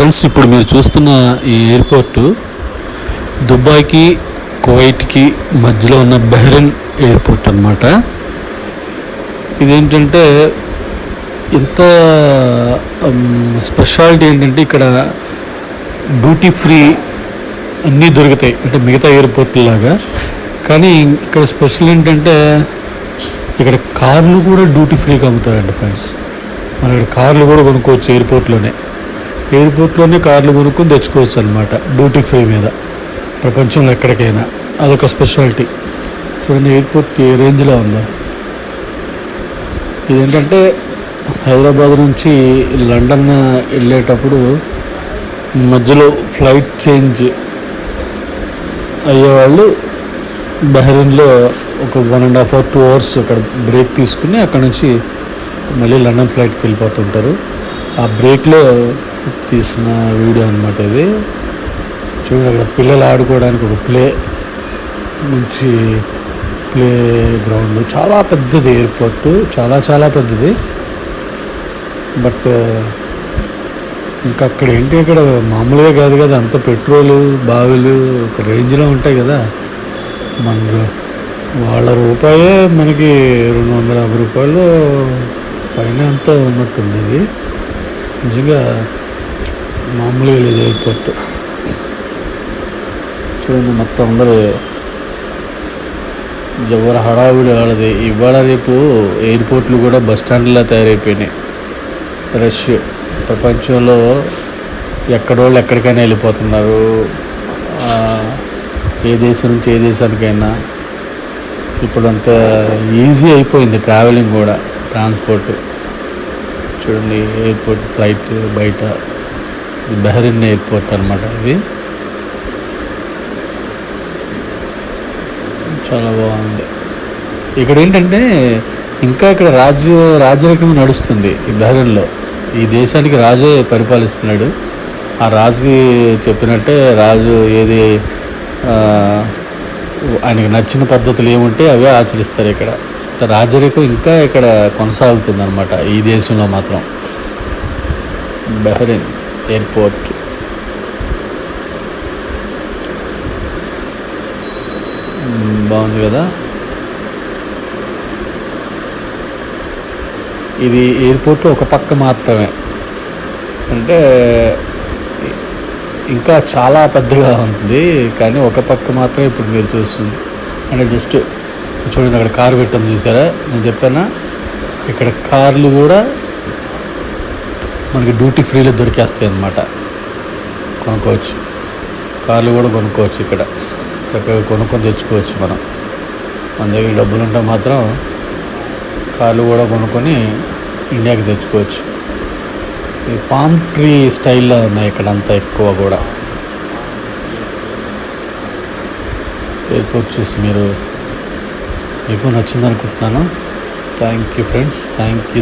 Friends ఇప్పుడు మీరు చూస్తున్న ఈ ఎయిర్పోర్టు దుబాయ్కి కువైట్కి మధ్యలో ఉన్న బెహ్రెన్ ఎయిర్పోర్ట్ అన్నమాట. ఇదేంటంటే ఇంత స్పెషాలిటీ ఏంటంటే ఇక్కడ డ్యూటీ ఫ్రీ అన్నీ దొరుకుతాయి. అంటే మిగతా ఎయిర్పోర్ట్ లాగా. కానీ ఇక్కడ స్పెషల్ ఏంటంటే ఇక్కడ కార్లు కూడా డ్యూటీ ఫ్రీగా అమ్ముతారండి ఫ్రెండ్స్. మనం ఇక్కడ కార్లు కూడా కొనుక్కోవచ్చు ఎయిర్పోర్ట్లోనే. ఎయిర్పోర్ట్లోనే కార్లు కొనుక్కొని తెచ్చుకోవచ్చు అనమాట డ్యూటీ ఫ్రీ మీద. ప్రపంచంలో ఎక్కడికైనా. అదొక స్పెషాలిటీ. చూడండి ఎయిర్పోర్ట్ ఏ రేంజ్లో ఉందో. ఇదేంటంటే హైదరాబాద్ నుంచి లండన్ వెళ్ళేటప్పుడు మధ్యలో ఫ్లైట్ చేంజ్ అయ్యేవాళ్ళు బహ్రెయిన్లో ఒక one and half hour two hours అక్కడ బ్రేక్ తీసుకుని అక్కడ నుంచి మళ్ళీ లండన్ ఫ్లైట్కి వెళ్ళిపోతుంటారు. ఆ బ్రేక్లో తీసిన వీడియో అనమాట ఇది. చూడండి అక్కడ పిల్లలు ఆడుకోవడానికి ఒక ప్లే మంచి ప్లే గ్రౌండ్. చాలా పెద్దది ఎయిర్పోర్ట్. చాలా చాలా పెద్దది. బట్ ఇంకా అక్కడ ఏంటి అక్కడ? మామూలుగా కాదు కదా అంత పెట్రోలు బావిలు ఒక రేంజ్లో ఉంటాయి కదా. మన వాళ్ళ రూపాయే మనకి రెండు వందల యాభై రూపాయలు పైన ఎంతో ఉన్నట్టుంది ఇది. నిజంగా మామూలుగా లేదు ఎయిర్పోర్ట్. చూడండి మొత్తం అందరూ ఎవరు హడావిడి వాళ్ళది. ఇవాళ రేపు ఎయిర్పోర్ట్లు కూడా బస్ స్టాండ్లా తయారైపోయినాయి. రష్. ప్రపంచంలో ఎక్కడోళ్ళు ఎక్కడికైనా వెళ్ళిపోతున్నారు. ఏ దేశం నుంచి ఏ దేశానికైనా. ఇప్పుడు అంత ఈజీ అయిపోయింది ట్రావెలింగ్ కూడా ట్రాన్స్పోర్ట్. చూడండి ఎయిర్పోర్ట్ ఫ్లైట్ బయట. బెహరిన్ ఎయిర్పోర్ట్ అనమాట ఇది. చాలా బాగుంది. ఇక్కడ ఏంటంటే ఇంకా ఇక్కడ రాజ్య రాజ్యరకం నడుస్తుంది ఈ బహరీన్లో. ఈ దేశానికి రాజే పరిపాలిస్తున్నాడు. ఆ రాజుకి చెప్పినట్టే రాజు ఏది ఆయనకి నచ్చిన పద్ధతులు ఏముంటే అవే ఆచరిస్తారు ఇక్కడ. రాజరికం ఇంకా ఇక్కడ కొనసాగుతుంది అనమాట ఈ దేశంలో మాత్రం. బహరీన్. ఎయిర్పోర్ట్. బాగుంది కదా? ఇది ఎయిర్పోర్ట్లో ఒక పక్క మాత్రమే. అంటే ఇంకా చాలా పెద్దగా ఉంది కానీ ఒక పక్క మాత్రమే ఇప్పుడు మీరు చూస్తుంది. అంటే జస్ట్ చూడండి అక్కడ కారు పెట్టడం చూసారా? నేను చెప్పానా? ఇక్కడ కార్లు కూడా మనకి డ్యూటీ ఫ్రీలో దొరికేస్తాయి అన్నమాట. కొనుక్కోవచ్చు. కార్లు కూడా కొనుక్కోవచ్చు ఇక్కడ. చక్కగా కొనుక్కొని తెచ్చుకోవచ్చు మనం. మన దగ్గర డబ్బులు ఉంటే మాత్రం కార్లు కూడా కొనుక్కొని ఇండియాకి తెచ్చుకోవచ్చు. ఈ పామ్ ట్రీ స్టైల్లో ఉన్నాయి ఇక్కడ అంతా ఎక్కువ కూడా. ఎయిర్పోర్ట్ చూసి మీరు మీకు నచ్చింది అనుకుంటున్నాను. Thank you friends thank you